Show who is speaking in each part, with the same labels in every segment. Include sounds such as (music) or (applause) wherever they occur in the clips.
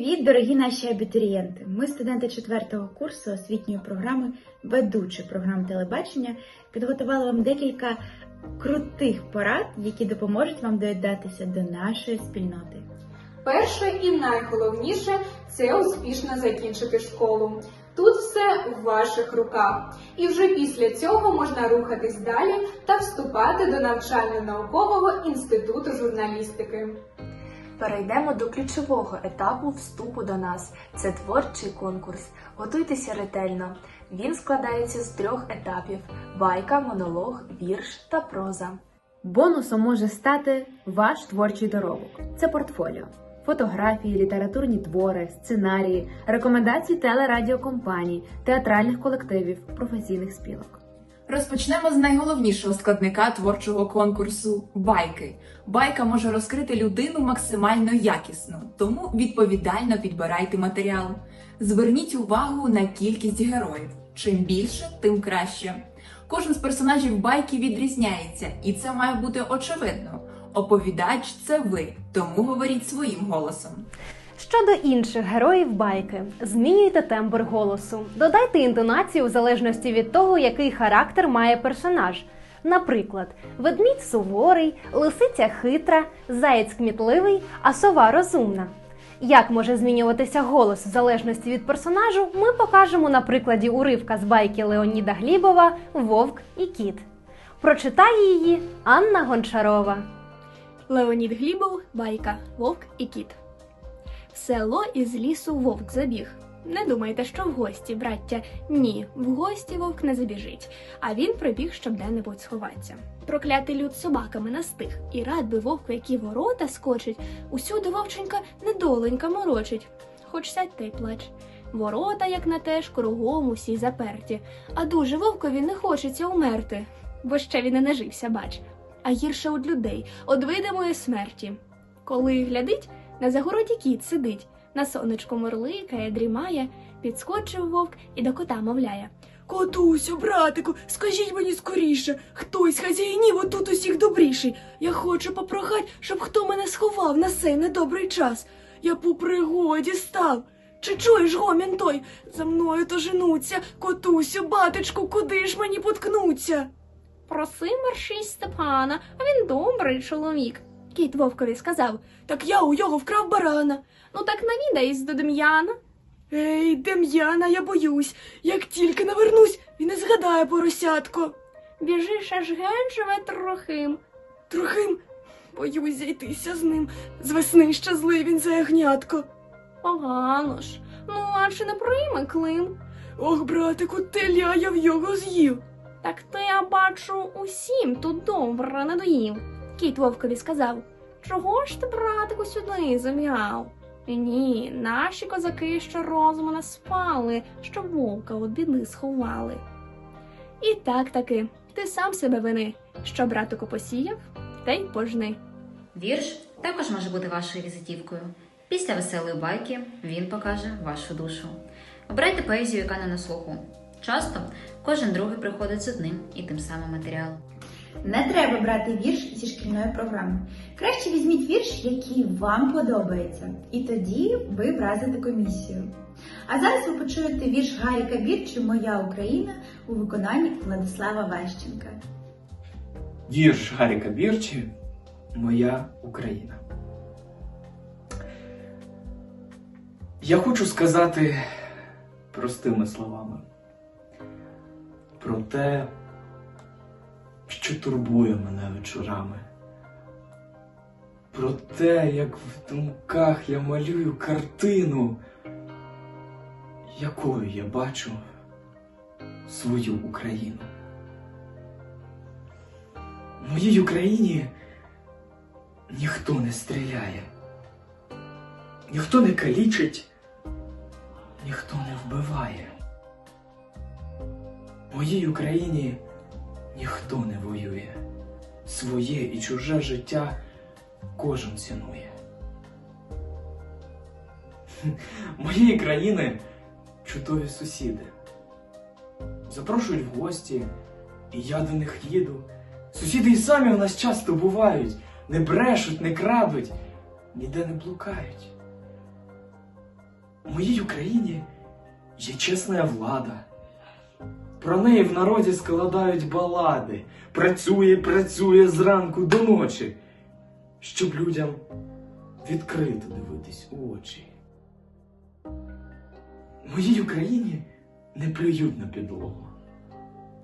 Speaker 1: Привіт, дорогі наші абітурієнти! Ми студенти 4 курсу освітньої програми ведучі програм телебачення підготували вам декілька крутих порад, які допоможуть вам доєднатися до нашої спільноти.
Speaker 2: Перше і найголовніше це успішно закінчити школу. Тут все в ваших руках. І вже після цього можна рухатись далі та вступати до навчально-наукового інституту журналістики.
Speaker 3: Перейдемо до ключового етапу вступу до нас. Це творчий конкурс. Готуйтеся ретельно. Він складається з трьох етапів: байка, монолог, вірш та проза.
Speaker 4: Бонусом може стати ваш творчий доробок. Це портфоліо, фотографії, літературні твори, сценарії, рекомендації телерадіокомпаній, театральних колективів, професійних спілок.
Speaker 5: Розпочнемо з найголовнішого складника творчого конкурсу байки. Байка може розкрити людину максимально якісно, тому відповідально підбирайте матеріал. Зверніть увагу на кількість героїв. Чим більше, тим краще. Кожен з персонажів байки відрізняється, і це має бути очевидно. Оповідач це ви, тому говоріть своїм голосом.
Speaker 6: Щодо інших героїв байки, змінюйте тембр голосу, додайте інтонацію в залежності від того, який характер має персонаж. Наприклад, ведмідь суворий, лисиця хитра, заєць кмітливий, а сова розумна. Як може змінюватися голос в залежності від персонажу, ми покажемо на прикладі уривка з байки Леоніда Глібова Вовк і кіт. Прочитає її Анна Гончарова.
Speaker 7: Леонід Глібов, байка, вовк і кіт. Село із лісу вовк забіг. Не думайте, що в гості, браття. Ні, в гості вовк не забіжить, а він прибіг, щоб де-небудь сховатися. Проклятий люд собаками настиг, і рад би вовк, які ворота скочить, усюди вовченька недоленька морочить. Хоч сядь та й плач. Ворота, як на те ж, кругом усі заперті, а дуже вовкові не хочеться умерти, бо ще він і не жився, бач а гірше од людей, од видимої смерті. Коли глядить, на загороді кіт сидить, на сонечку мурликає, дрімає, підскочив вовк і до кота мовляє.
Speaker 8: Котусю, братику, скажіть мені скоріше, хтось хазяїнів отут усіх добріший. Я хочу попрохать, щоб хто мене сховав на сей недобрий час. Я по пригоді став. Чи чуєш гомін той? За мною то женуться, котусю, батечку, куди ж мені поткнуться?
Speaker 7: Проси мерщій Степана, а він добрий чоловік. Кіт вовкові сказав.
Speaker 8: Так я у його вкрав барана.
Speaker 7: Ну так навідайся до Дем'яна.
Speaker 8: Ей, Дем'яна, я боюсь. Як тільки навернусь, він не згадає поросятко.
Speaker 7: Біжиш аж геть живе трохим.
Speaker 8: Трохим боюсь зійтися з ним. З весни ще він за ягнятко.
Speaker 7: Погано ж. Ну, а чи не прийме Клим?
Speaker 8: Ох, братику, теля я в його з'їв.
Speaker 7: Так то я бачу, усім тут добре надоїв. Кіт вовкові сказав. Чого ж ти, братику, сюди зам'яв? Ні, наші козаки ще розуму не спали, що вовка від біди сховали. І так таки, ти сам себе вини, що братику посіяв, та й пожни.
Speaker 9: Вірш також може бути вашою візитівкою. Після веселої байки він покаже вашу душу. Обирайте поезію, яка не на слуху. Часто кожен другий приходить з одним і тим самим матеріалом.
Speaker 1: Не треба брати вірш зі шкільної програми. Краще візьміть вірш, який вам подобається, і тоді ви вразите комісію. А зараз ви почуєте вірш Гаріка Бірчі Моя Україна у виконанні Владислава Ващенка.
Speaker 10: Вірш Гаріка Бірчі Моя Україна. Я хочу сказати простими словами про те, що турбує мене вечорами. Про те, як в думках я малюю картину, якою я бачу свою Україну. В моїй Україні ніхто не стріляє, ніхто не калічить, ніхто не вбиває. В моїй Україні ніхто не воює. Своє і чуже життя кожен цінує. (laughs) Моєї країни чудові сусіди. Запрошують в гості, і я до них їду. Сусіди й самі у нас часто бувають, не брешуть, не крадуть, ніде не блукають. У моїй Україні є чесна влада. Про неї в народі складають балади. Працює, працює зранку до ночі, щоб людям відкрито дивитись у очі. Моїй Україні не плюють на підлогу,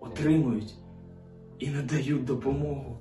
Speaker 10: отримують і надають допомогу.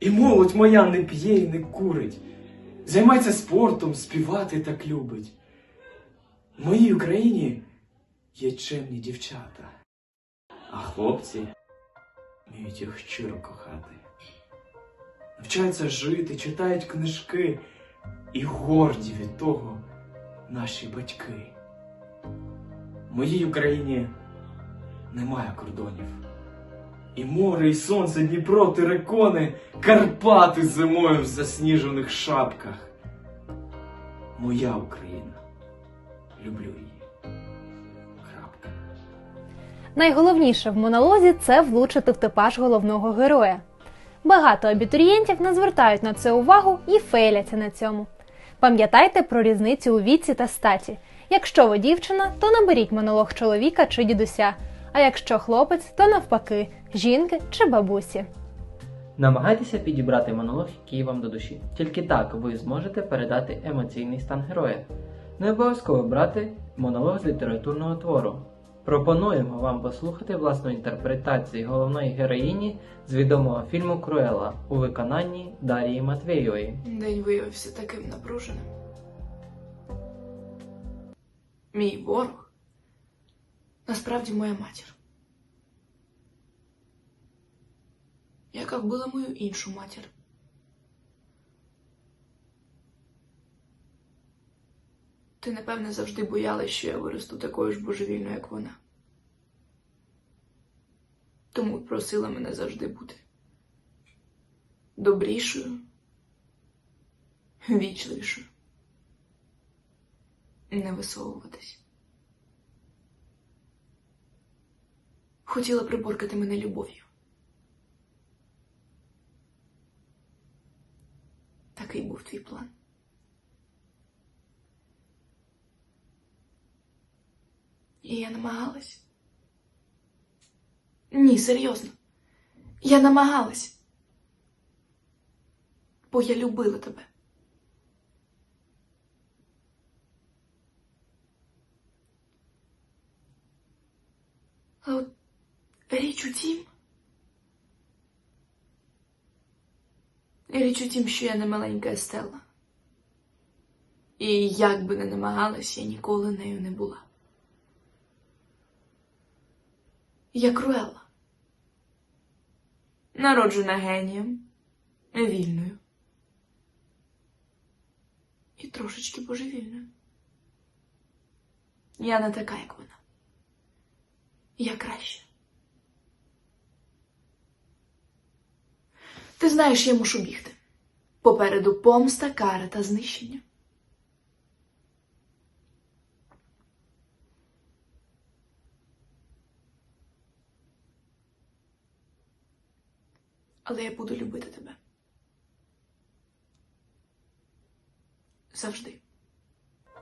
Speaker 10: І молодь моя не п'є і не курить, займається спортом, співати так любить. В моїй Україні є чемні дівчата, а хлопці вміють їх щиро кохати. Навчаються жити, читають книжки і горді від того наші батьки. В моїй Україні немає кордонів. І море, і сонце, Дніпро, терекони, Карпати зимою в засніжених шапках. Моя Україна. Люблю її.
Speaker 6: Найголовніше в монолозі це влучити в типаж головного героя. Багато абітурієнтів не звертають на це увагу і фейляться на цьому. Пам'ятайте про різницю у віці та статі. Якщо ви дівчина, то наберіть монолог чоловіка чи дідуся. А якщо хлопець, то навпаки жінки чи бабусі.
Speaker 11: Намагайтеся підібрати монолог, який вам до душі. Тільки так ви зможете передати емоційний стан героя. Не обов'язково брати монолог з літературного твору. Пропонуємо вам послухати власну інтерпретацію головної героїні з відомого фільму Круела у виконанні Дарії Матвєєвої.
Speaker 8: День виявився таким напруженим. Мій ворог насправді моя матір. Яка вбила мою іншу матір. Ти, напевне, завжди боялась, що я виросту такою ж божевільною, як вона. Тому просила мене завжди бути добрішою, вічливішою. Не висовуватись. Хотіла приборкати мене любов'ю. Такий був твій план. І я намагалась. Ні, серйозно. Я намагалась. Бо я любила тебе. А от річ у тім. Річ у тім, що я не маленька Естелла. І як би не намагалась, я ніколи нею не була. Я Круелла. Народжена генієм, вільною. І трошечки божевільною. Я не така, як вона. Я краще. Ти знаєш, я мушу бігти. Попереду помста, кара та знищення. Але я буду любити тебе. Завжди.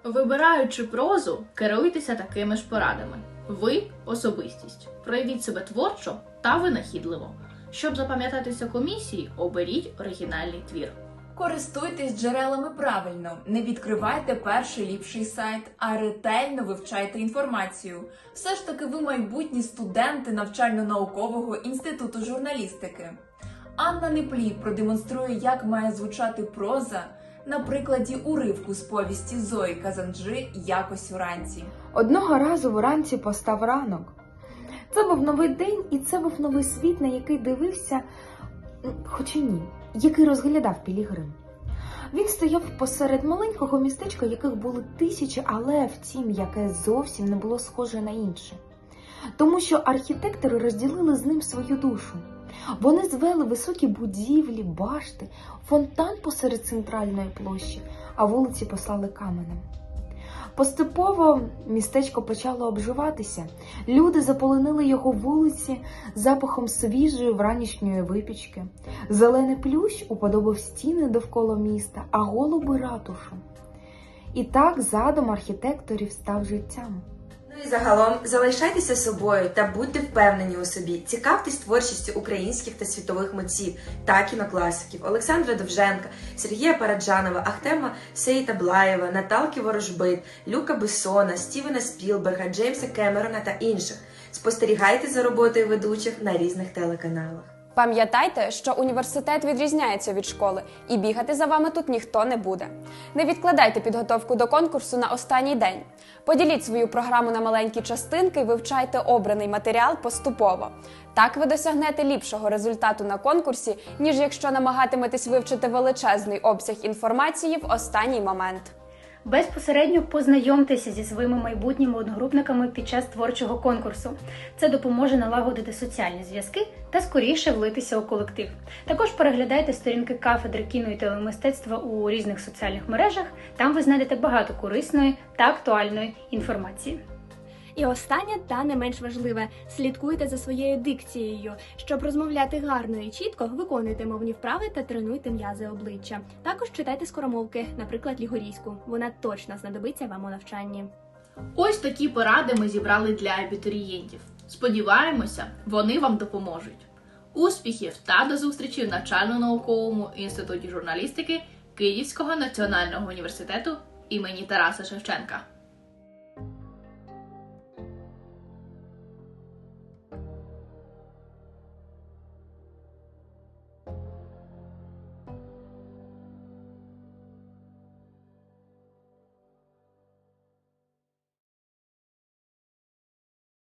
Speaker 12: Вибираючи прозу, керуйтеся такими ж порадами. Ви особистість. Проявіть себе творчо та винахідливо. Щоб запам'ятатися комісії, оберіть оригінальний твір.
Speaker 5: Користуйтесь джерелами правильно, не відкривайте перший ліпший сайт, а ретельно вивчайте інформацію. Все ж таки, ви майбутні студенти навчально-наукового інституту журналістики. Анна Неплій продемонструє, як має звучати проза на прикладі уривку з повісті Зої Казанджи Якось уранці.
Speaker 13: Одного разу вранці постав ранок. Це був новий день, і це був новий світ, на який дивився, м, хоча ні, який розглядав Пілігрим. Він стояв посеред маленького містечка, яких були тисячі, але втім, яке зовсім не було схоже на інше. Тому що архітектори розділили з ним свою душу. Вони звели високі будівлі, башти, фонтан посеред центральної площі, а вулиці послали каменем. Поступово містечко почало обживатися. Люди заполонили його вулиці запахом свіжої вранішньої випічки. Зелений плющ уподобав стіни довкола міста, а голуби ратушу. І так задум архітекторів став життям.
Speaker 14: Ну і загалом залишайтеся собою та будьте впевнені у собі. Цікавтесь творчістю українських та світових митців та кінокласиків Олександра Довженка, Сергія Параджанова, Ахтема Сейтаблаєва, Наталки Ворожбит, Люка Бессона, Стівена Спілберга, Джеймса Кемерона та інших. Спостерігайте за роботою ведучих на різних телеканалах.
Speaker 15: Пам'ятайте, що університет відрізняється від школи, і бігати за вами тут ніхто не буде. Не відкладайте підготовку до конкурсу на останній день. Поділіть свою програму на маленькі частинки вивчайте обраний матеріал поступово. Так ви досягнете ліпшого результату на конкурсі, ніж якщо намагатиметесь вивчити величезний обсяг інформації в останній момент.
Speaker 16: Безпосередньо познайомтеся зі своїми майбутніми одногрупниками під час творчого конкурсу. Це допоможе налагодити соціальні зв'язки та скоріше влитися у колектив. Також переглядайте сторінки кафедри кіно і телемистецтва у різних соціальних мережах. Там ви знайдете багато корисної та актуальної інформації.
Speaker 7: І останнє та не менш важливе слідкуйте за своєю дикцією. Щоб розмовляти гарно і чітко, виконуйте мовні вправи та тренуйте м'язи обличчя. Також читайте скоромовки, наприклад, лігорійську. Вона точно знадобиться вам у навчанні.
Speaker 12: Ось такі поради ми зібрали для абітурієнтів. Сподіваємося, вони вам допоможуть. Успіхів та до зустрічі в навчально-науковому інституті журналістики Київського національного університету імені Тараса Шевченка.